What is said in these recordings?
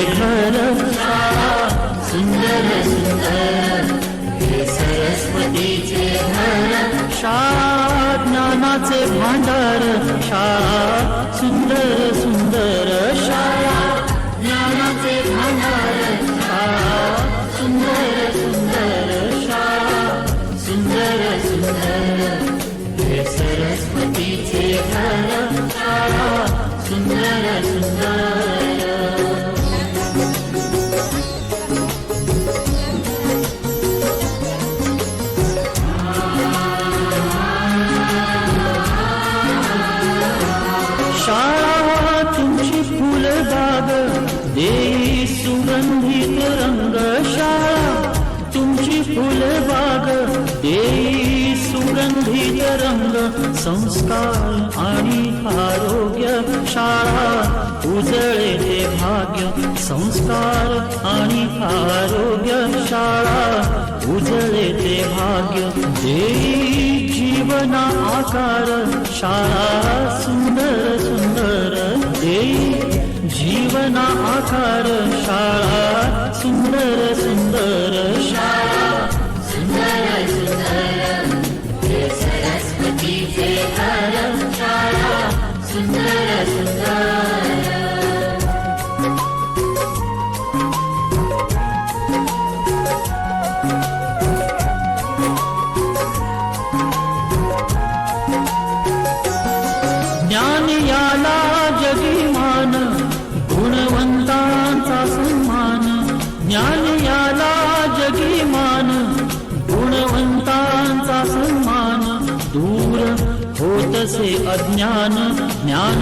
सरस्वतीचे घर शाळा सुंदर सुंदर हे सरस्वतीचे घर शाळा ज्ञानाचे भांडार शाळा सुंदर सुंदर शाळा ज्ञानाचे भांडार शाळा सुंदर सुंदर शाळा सुंदर सुंदर हे सरस्वतीचे घर शाळा सुंदर सुंदर शाळा तुमची फुलबाग देई सुगंधित रंग शाळा तुमची फुलबाग देई सुगंधित रंग संस्कार आणि आरोग्य शाळा. उजळे ते भाग्य संस्कार आणि आरोग्य शाळा. उजळे ते भाग्य देई जीवना आकार शाळा सुंदर सुंदर जीवना आकार शाळा सुंदर सुंदर शाळा सुंदर सुंदर हे सरस्वतीचे घर शाळा सुंदर सुंदर ज्ञान याला जगीमान गुणवंतांचा सन्मान ज्ञान याला जगीमान. गुणवंतांचा सन्मान दूर होतसे अज्ञान ज्ञान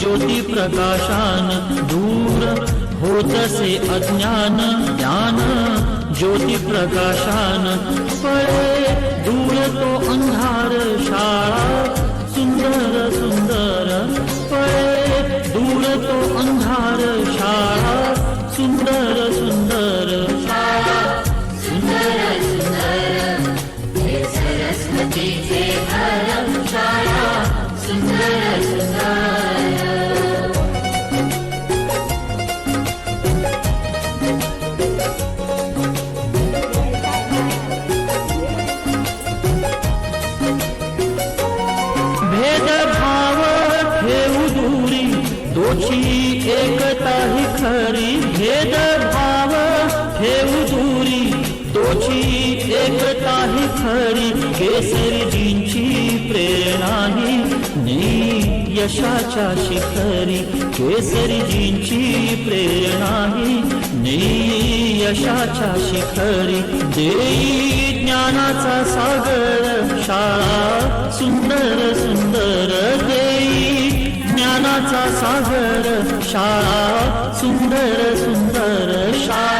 ज्योती प्रकाशान दूर होतसे अज्ञान ज्ञान ज्योती प्रकाशान पळे दूर तो अंधार शाळा सुंदर सुंदर. सुंदर सुंदर. शाळा सुंदर सुंदर हे सरस्वतीचे सुंदर सुंदर भेदभाव ठेवू दूरी दोषी एकता दोषी एकता ही खरी केसरीजींची प्रेरणा ही. नी यशाच्या शिखरी केसरीजींची प्रेरणा ही. नी यशाच्या शिखरी देई ज्ञानाचा सागर शाळा सुंदर सुंदर देई ज्ञानाचा सागर शाळा सुंदर सुंदर शाळा.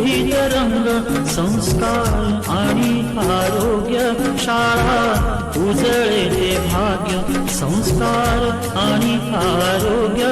सुगंधित रंग संस्कार आणि आरोग्य शाळा उजळे ते भाग्य संस्कार आणि आरोग्य